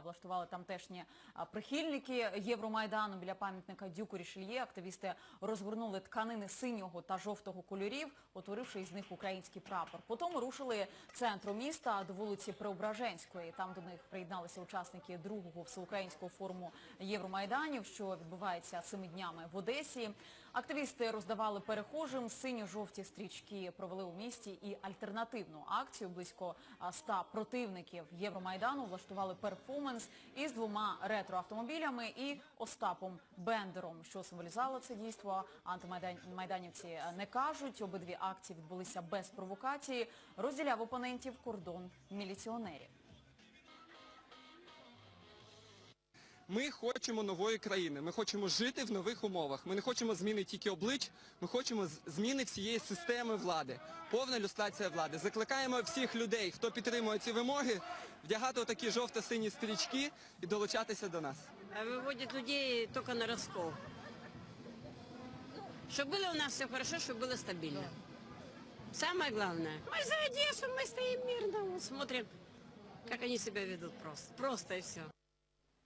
влаштували тамтешні прихильники Євромайдану біля пам'ятника Дюку Рішельє. Активісти розгорнули тканини синього та жовтого кольорів, утворивши із них український прапор. Потім рушили центром міста до вулиці Преображенської. Там до них приєдналися учасники другого всеукраїнського форуму Євромайданів, що відбувається цими днями в Одесі. Активісти роздавали перехожим синьо-жовті стрічки, провели у місті і альтернативну акцію. Близько а, 100 противників Євромайдану влаштували перформанс із двома ретроавтомобілями і Остапом Бендером. Що символізувало це дійство, антимайданівці не кажуть. Обидві акції відбулися без провокації. Розділяв опонентів кордон міліціонерів. Ми хочемо нової країни, ми хочемо жити в нових умовах. Ми не хочемо зміни тільки облич, ми хочемо з- зміни всієї системи влади, повна люстрація влади. Закликаємо всіх людей, хто підтримує ці вимоги, вдягати такі жовто-сині стрічки і долучатися до нас. А выводит людей только на раскол. Чтобы было у нас все хорошо, чтобы было стабильно. Самое главное. Мы за Одессу, мы стоим мирно, вот смотрим, как они себя ведут просто. Просто и все.